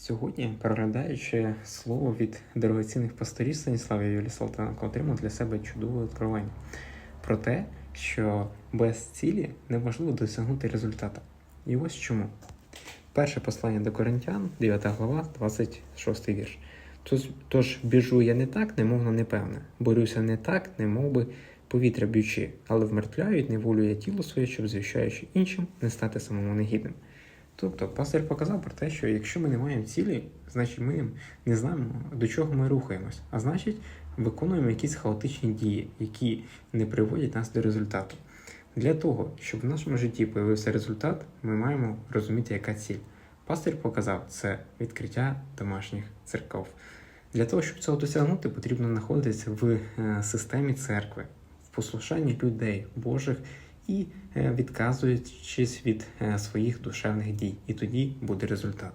Сьогодні, переглядаючи слово від дорогоцінних пасторів Станіслава і Юлії Салтаненко, отримав для себе чудове откровення про те, що без цілі неможливо досягнути результату. І ось чому. Перше послання до Коринтян, 9 глава, 26 вірш. Тож, тож біжу я не так, немовно непевне, борюся не так, немов би повітря б'ючи, але вмертвляю і неволю я тіло своє, щоб звіщаючи іншим, не стати самому негідним. Тобто пастор показав про те, що якщо ми не маємо цілі, значить ми не знаємо, до чого ми рухаємось, а значить, виконуємо якісь хаотичні дії, які не приводять нас до результату. Для того, щоб в нашому житті появився результат, ми маємо розуміти, яка ціль. Пастир показав це відкриття домашніх церков. Для того, щоб цього досягнути, потрібно знаходитися в е, системі церкви, в послушанні людей Божих і е, відказуючись від е, своїх душевних дій. І тоді буде результат.